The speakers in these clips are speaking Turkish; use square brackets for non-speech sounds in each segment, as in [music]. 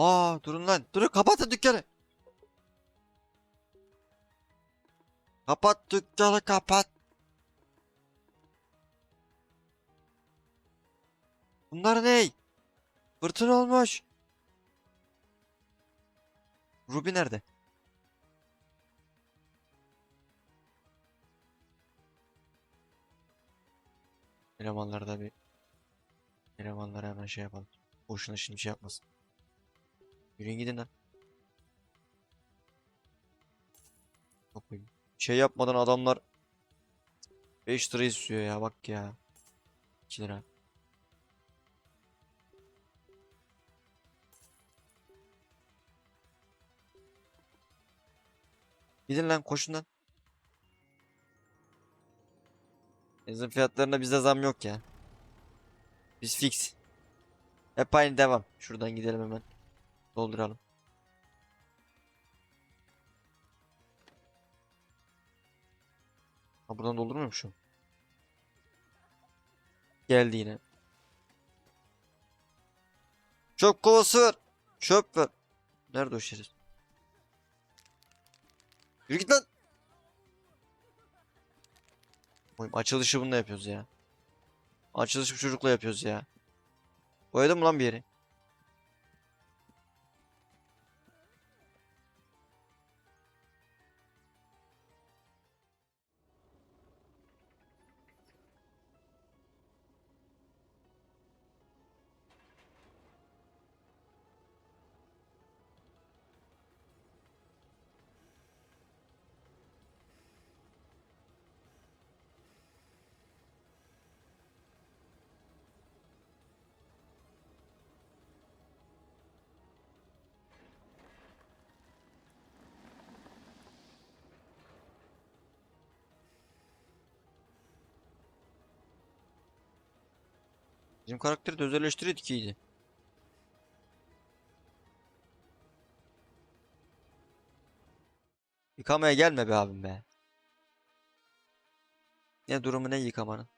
Aa durun lan. Durun kapatın dükkanı. Kapat dükkanı kapat. Bunlar ne? Fırtına olmuş. Ruby nerede? Elemanlarda bir elemanlara hemen şey yapalım. Boşuna şimdi şey yapmasın. Yürüyün gidin lan. Şey yapmadan adamlar 5 lira istiyor ya bak ya. 2 lira. Gidin lan koşun lan. Benzin fiyatlarına bizde zam yok ya. Biz fix. Hep aynı devam. Şuradan gidelim hemen. Dolduralım. Ha buradan doldurmuyormuşum. Geldi yine. Çöp kovası ver. Çöp ver. Nerede o şerif? Yürü git lan. Oğlum açılışı bununla yapıyoruz ya. Açılışı bu çocukla yapıyoruz ya. Boyadın mı lan bir yeri? Bizim karakteri de özelleştiriyorduk iyiydi. Yıkamaya gelme be abim be. Ne durumu ne yıkamanın?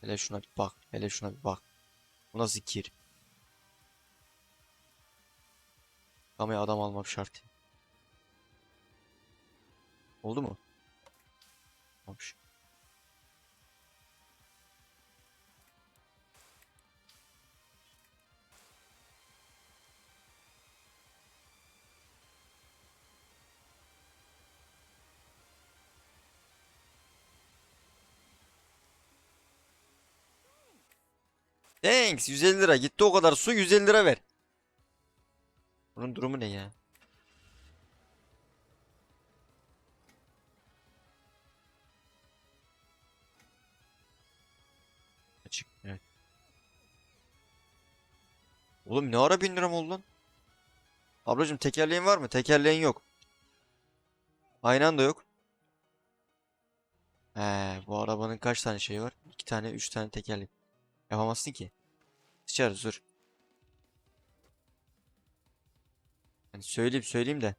Hele şuna bir bak. Hele şuna bir bak. Bu nasıl kir? Yıkamaya adam almak şart. Oldu mu? Olmuş. Thanks 150 lira gitti o kadar su 150 lira ver. Bunun durumu ne ya? Açık evet. Oğlum ne ara 1000 liram? Ablacım tekerleğin var mı? Tekerleğin yok. Aynen da yok. He, bu arabanın kaç tane şeyi var? 2 tane, 3 tane tekerlek. Yapamazsın ki. Sıçarız dur. Yani söyleyeyim söyleyeyim de.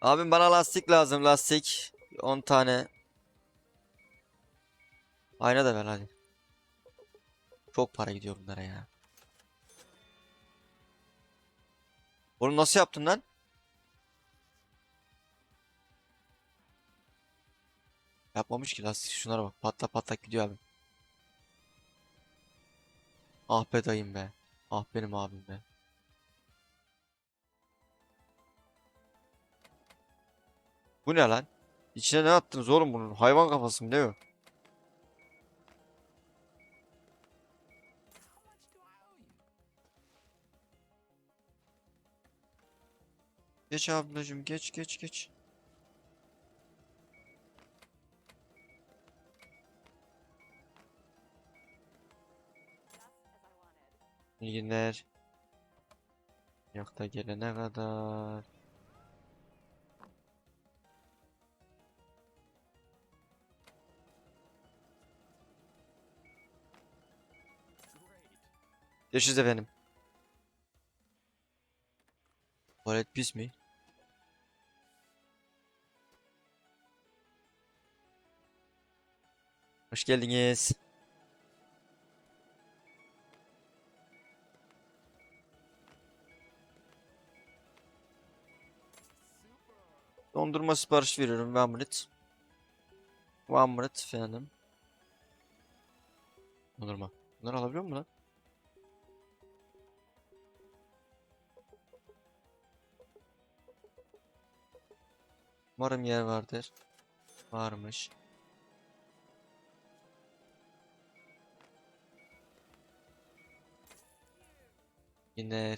Abim bana lastik lazım lastik. 10 tane. Ayna da ver hadi. Çok para gidiyor bunlara ya. Oğlum nasıl yaptın lan? Yapmamış ki lastik şunlara bak patlak patlak gidiyor abi. Ah be dayım be. Ah benim abim be. Bu ne lan? İçine ne attınız oğlum bunun? Hayvan kafası mı ne o? Geç ablacım geç geç geç. İyi günler. Yok da gelene kadar. Görüşürüz efendim. Tuvalet pis mi? Hoş geldiniz. Dondurma sipariş veriyorum. One minute. One minute efendim. Dondurma. Bunları alabiliyor mu lan? Umarım yer vardır. Varmış. Yine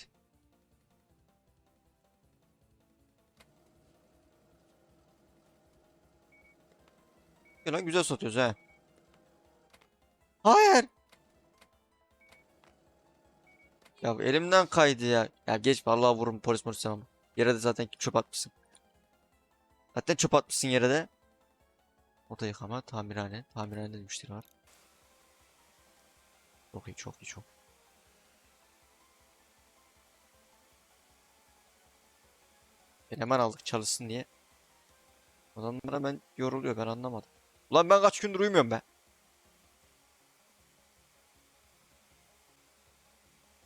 Ya güzel satıyoruz ha. Hayır. Ya elimden kaydı ya. Ya geç vallahi vururum polis polis ama. Yere de zaten çöp atmışsın. Zaten çöp atmışsın yere de. Oda yıkama, tamirhane. Tamirhanede müşteri var. Çok iyi, çok iyi, çok. Eleman aldık çalışsın diye. Adamlara ben yoruluyor ben anlamadım. Ulan ben kaç gündür uyumuyorum be.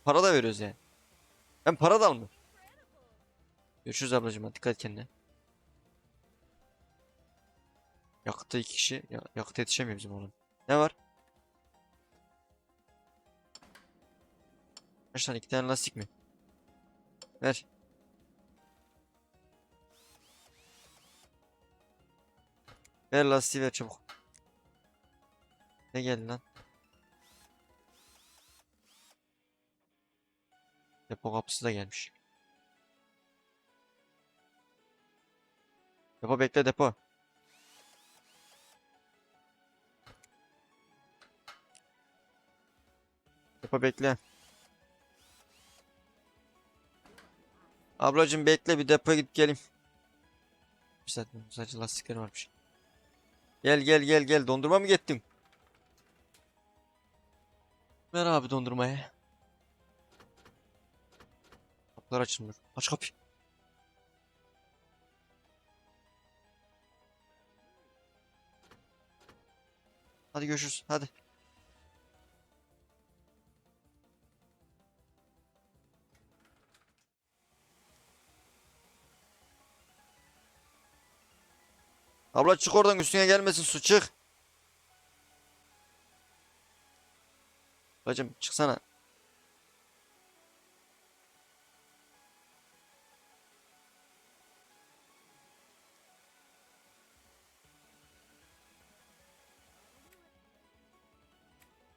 Para da veriyoruz yani. Ben para da almıyorum. Görüşürüz ablacığım dikkat et kendine. Yakıtta iki kişi. Ya, yakıta yetişemiyor bizim oğlum. Ne var? Kaç tane? iki tane lastik mi? Ver. Ver lastiği ver çabuk. Ne geldi lan? Depo kapısı da gelmiş. Depo bekle depo. Depo bekle. Ablacım bekle bir depoya gidip geleyim. Bir saat sadece lastikleri varmış. Gel gel gel gel dondurma mı gittin? Ver abi dondurmayı. Kapılar açılmıyor. Aç kapıyı. Hadi görüşürüz. Hadi. Abla çık oradan üstüne gelmesin su çık. Bacım çıksana.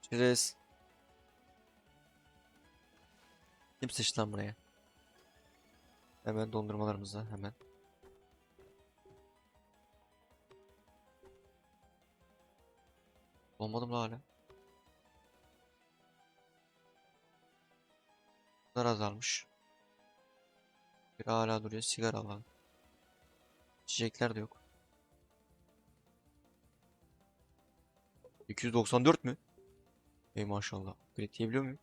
Çerez. Kim sıçtı lan buraya? Hemen dondurmalarımıza hemen. Olmadım la hala. Bunlar azalmış. Bir hala duruyor. Sigara alalım. İçecekler de yok. 294 mü? Ey maşallah. Upgrade diyebiliyor muyum?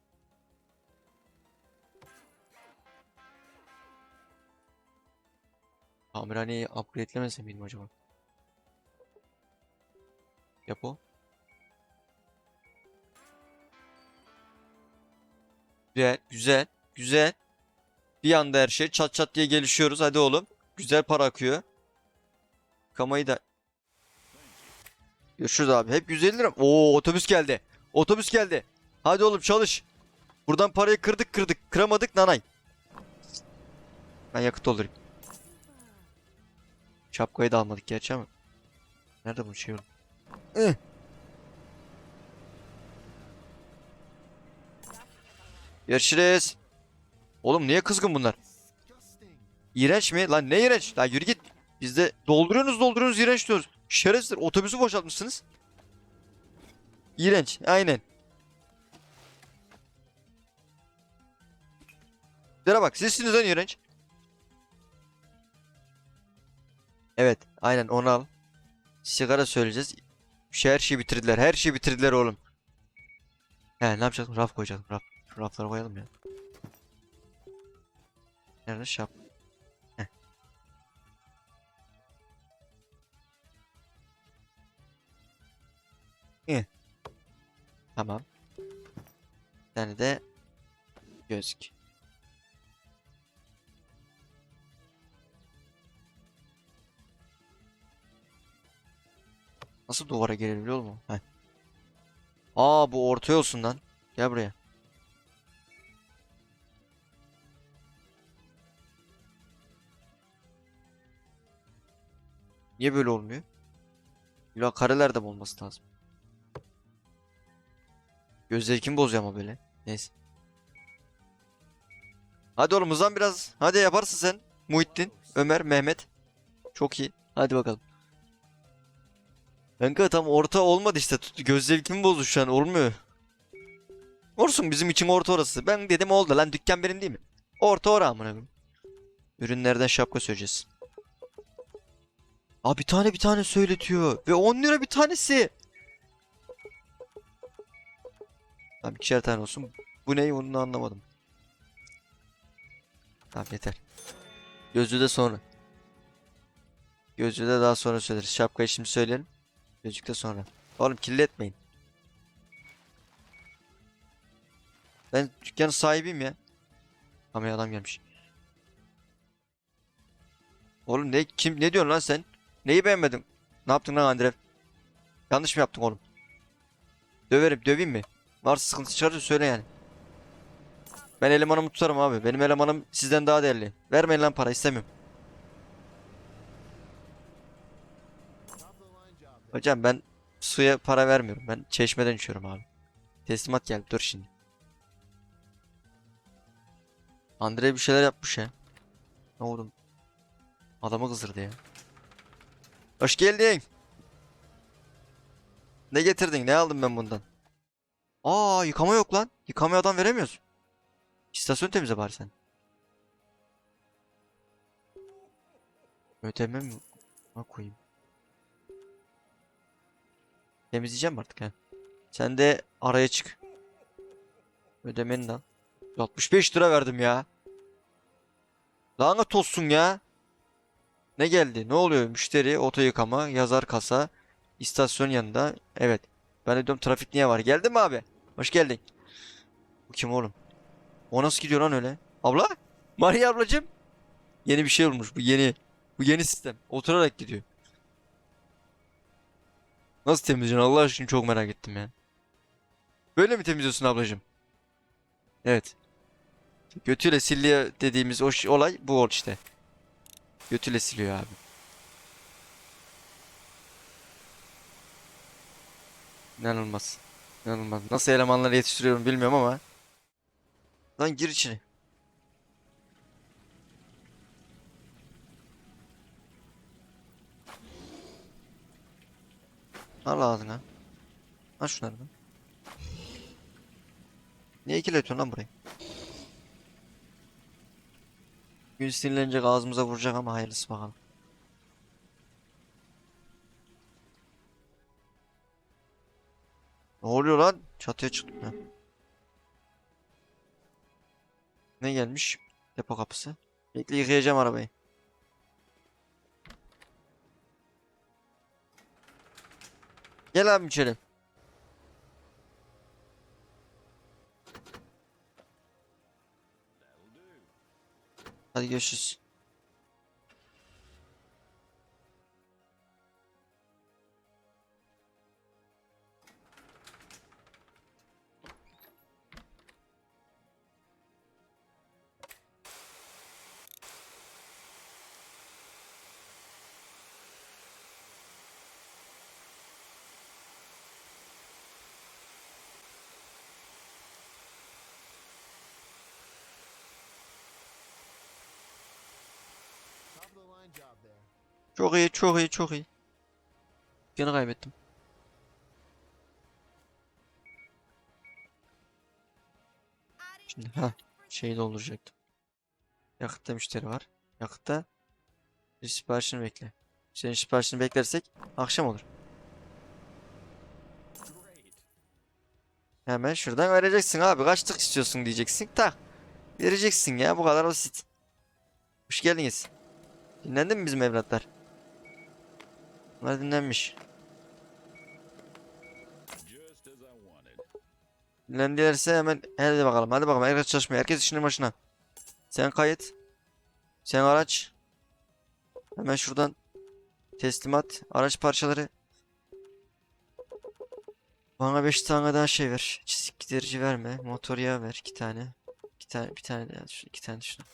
Tamirhaneyi upgradelemesem miydim acaba? Yap Güzel, güzel, güzel. Bir anda her şey çat çat diye gelişiyoruz. Hadi oğlum. Güzel para akıyor. Kamayı da. Görüşürüz abi. Hep 150 lira. Oo otobüs geldi. Otobüs geldi. Hadi oğlum çalış. Buradan parayı kırdık kırdık. Kıramadık nanay. Ben yakıt doldurayım. Şapkayı da almadık gerçi ama. Nerede bu şey oğlum? Görüşürüz. Oğlum niye kızgın bunlar? İğrenç mi? Lan ne iğrenç? Lan yürü git. Biz de dolduruyorsunuz dolduruyorsunuz iğrenç diyoruz. Şerefsizler otobüsü boşaltmışsınız. İğrenç. Aynen. Sizlere bak sizsiniz lan iğrenç. Evet aynen onu al. Sigara söyleyeceğiz. Şey, her şeyi bitirdiler. Her şeyi bitirdiler oğlum. He ne yapacağız? Raf koyacağız. Raf. Şu koyalım ya. Nerede şap? Heh. İyi. Tamam. Bir de gözük. Nasıl duvara girebiliyor mu? Heh. Aa bu ortaya olsun lan. Gel buraya. Niye böyle olmuyor? İlla karelerde mi olması lazım? Göz zevkimi bozuyor ama böyle. Neyse. Hadi oğlum hızlan biraz. Hadi yaparsın sen. Muhittin, Ömer, Mehmet. Çok iyi. Hadi bakalım. Kanka tam orta olmadı işte. Göz zevkimi bozdu şu an. Olmuyor. Olsun bizim için orta orası. Ben dedim oldu lan dükkan benim değil mi? Orta ora amına. Ürünlerden şapka söyleyeceğiz. Aa bir tane bir tane söyletiyor. Ve 10 lira bir tanesi. Tamam ikişer tane olsun. Bu ne onu anlamadım. Tamam yeter. Gözlüğü de sonra. Gözlüğü de daha sonra söyleriz. Şapkayı şimdi söyleyelim. Gözlük de sonra. Oğlum kirletmeyin. Ben dükkanın sahibiyim ya. Ama adam gelmiş. Oğlum ne kim ne diyorsun lan sen? Neyi beğenmedin? Ne yaptın lan Andrev? Yanlış mı yaptın oğlum? Döverim, döveyim mi? Varsa sıkıntı çıkarırsa söyle yani. Ben elemanımı tutarım abi. Benim elemanım sizden daha değerli. Vermeyin lan para istemiyorum. Hocam ben suya para vermiyorum. Ben çeşmeden içiyorum abi. Teslimat geldi. Dur şimdi. Andre bir şeyler yapmış ya. Ne oldu? Adamı kızdırdı ya. Hoş geldin. Ne getirdin? Ne aldım ben bundan? Aa yıkama yok lan. Yıkamayadan veremiyorsun. İstasyon temizle bari sen. Ödeme mi? Ha koyayım. Temizleyeceğim artık ha. Sen de araya çık. Ödemeni de al. 65 lira verdim ya. Lanet olsun ya. Ne geldi? Ne oluyor? Müşteri, oto yıkama, yazar kasa, istasyon yanında. Evet. Ben de diyorum trafik niye var? Geldin mi abi? Hoş geldin. Bu kim oğlum? O nasıl gidiyor lan öyle? Abla? Maria ablacığım. Yeni bir şey olmuş. Bu yeni. Bu yeni sistem. Oturarak gidiyor. Nasıl temizliyorsun Allah aşkına çok merak ettim ya. Böyle mi temizliyorsun ablacığım? Evet. Götüyle siliyor dediğimiz o olay bu ol işte. Götüyle siliyor abi. İnanılmaz. İnanılmaz. Nasıl elemanları yetiştiriyorum bilmiyorum ama. Lan gir içine. Al ağzına. Al şunları da. Niye ikiletiyorsun lan burayı? Gün sinirlenecek ağzımıza vuracak ama hayırlısı bakalım. Ne oluyor lan? Çatıya çıktım ya. Ne gelmiş? Depo kapısı. Bekle yıkayacağım arabayı. Gel abi içeri. Hadi görüşürüz. Çok iyi, çok iyi, çok iyi. Gene kaybettim. Şimdi ha şeyi dolduracaktım. Yakıtta müşteri var. Yakıtta bir siparişini bekle. Senin siparişini beklersek akşam olur. Hemen şuradan vereceksin abi. Kaçlık istiyorsun diyeceksin. Tak. Vereceksin ya bu kadar basit. Hoş geldiniz. Dinlendin mi bizim evlatlar? Bunlar dinlenmiş. Dinlendilerse hemen hadi bakalım hadi bakalım herkes çalışmaya herkes işinin başına. Sen kayıt. Sen araç. Hemen şuradan teslimat araç parçaları. Bana 5 tane daha şey ver. Çizik giderici verme. Motor yağı ver 2 tane. 2 tane bir tane daha 2 tane şuna.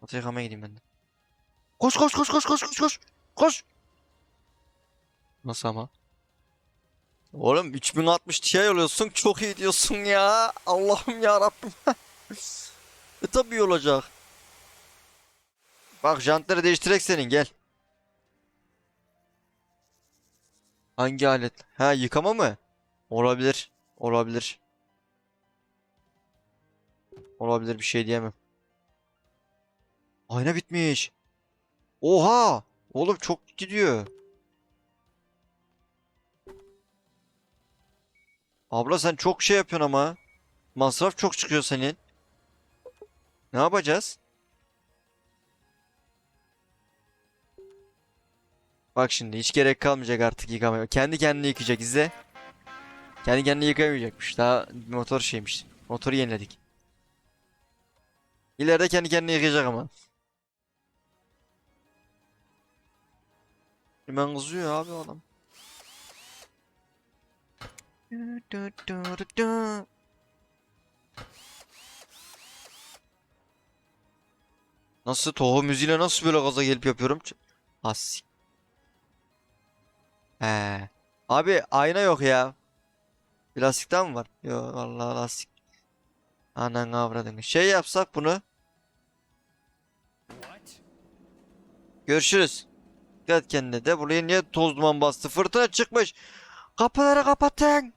Motor yıkamaya gideyim ben de. Koş koş koş koş koş koş koş. Koş. Nasıl ama? Oğlum 3060 Ti oluyorsun çok iyi diyorsun ya. Allah'ım ya Rabbim. [laughs] e tabii olacak. Bak jantları değiştirek senin gel. Hangi alet? Ha yıkama mı? Olabilir. Olabilir. Olabilir bir şey diyemem. Ayna bitmiş. Oha! Oğlum çok gidiyor. Abla sen çok şey yapıyorsun ama. Masraf çok çıkıyor senin. Ne yapacağız? Bak şimdi hiç gerek kalmayacak artık yıkamaya. Kendi kendini yıkayacak izle. Kendi kendini yıkamayacakmış. Daha motor şeymiş. Motoru yeniledik. İleride kendi kendini yıkayacak ama. Hemen kızıyor abi adam. Nasıl tohum müziğiyle nasıl böyle gaza gelip yapıyorum? As. He. Abi ayna yok ya. Plastikten mi var? Yok vallahi lastik. Anan avradını. Şey yapsak bunu. Görüşürüz. Dikkat kendine de. Buraya niye toz duman bastı? Fırtına çıkmış. Kapıları kapatın.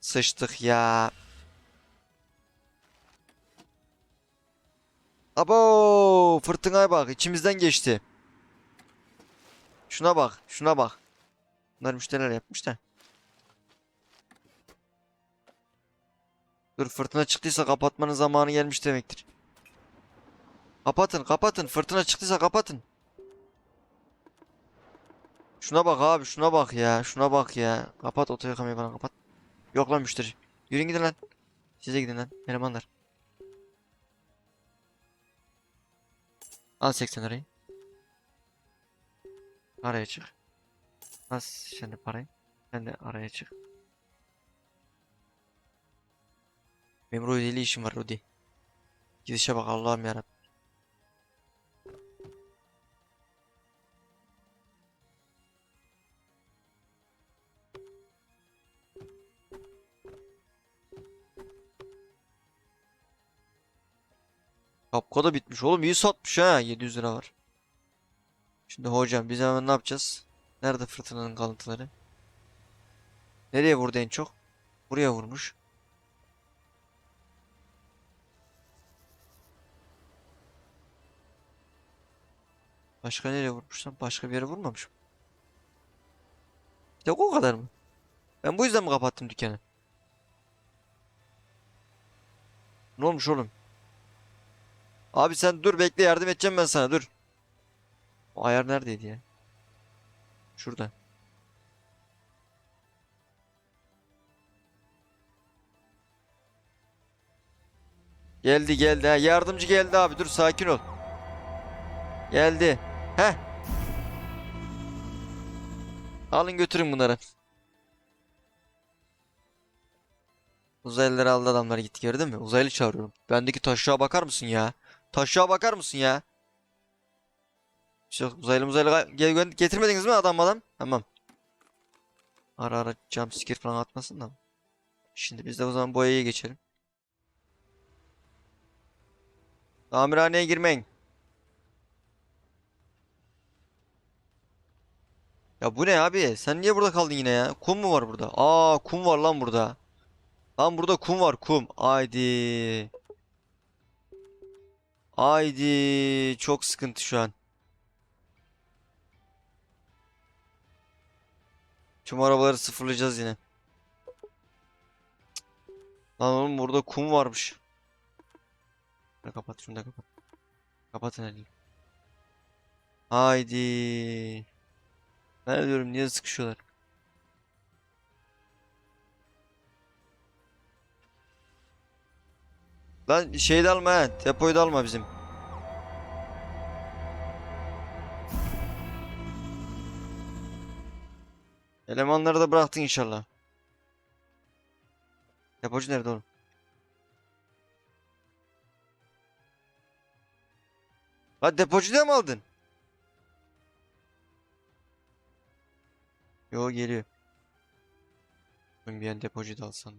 Sıçtık ya. Abo fırtınaya bak içimizden geçti. Şuna bak şuna bak. Bunlar müşteriler yapmış da. Dur fırtına çıktıysa kapatmanın zamanı gelmiş demektir. Kapatın kapatın fırtına çıktıysa kapatın. Şuna bak abi şuna bak ya şuna bak ya. Kapat oto yıkamayı falan kapat. Yok lan müşteri. Yürüyün gidin lan. Size gidin lan elemanlar. Al 80 lirayı. Araya çık. Al şimdi parayı. Sen de araya çık. Benim Rudy ile işim var Rudy. Gidişe bak Allah'ım yarabbim. Kapka da bitmiş oğlum iyi satmış ha 700 lira var. Şimdi hocam biz hemen ne yapacağız? Nerede fırtınanın kalıntıları? Nereye vurdu en çok? Buraya vurmuş. Başka nereye vurmuşsam? Başka bir yere vurmamışım. Bir tek o kadar mı? Ben bu yüzden mi kapattım dükkanı? Ne olmuş oğlum? Abi sen dur bekle yardım edeceğim ben sana dur. O ayar neredeydi ya? Şurada. Geldi geldi ha yardımcı geldi abi dur sakin ol. Geldi. Heh. Alın götürün bunları. Uzaylıları aldı adamlar gitti gördün mü? Uzaylı çağırıyorum. Bendeki taşığa bakar mısın ya? Taşığa bakar mısın ya? Çok uzaylı uzaylı getirmediniz mi adam adam? Tamam. Ara ara jumpscare falan atmasın da. Şimdi biz de o zaman boyaya geçelim. Tamirhaneye girmeyin. Ya bu ne abi? Sen niye burada kaldın yine ya? Kum mu var burada? Aa kum var lan burada. Lan burada kum var kum. Haydi. Haydi. Çok sıkıntı şu an. Tüm arabaları sıfırlayacağız yine. Lan oğlum burada kum varmış. Şunu kapat şunu da kapat. Kapatın elini. Haydi. Ben diyorum niye sıkışıyorlar? Lan şeyi de alma he. Depoyu da alma bizim. Elemanları da bıraktın inşallah. Depocu nerede oğlum? Ha depocu da mı aldın? Yo geliyor. Ben bir an depocu da alsam.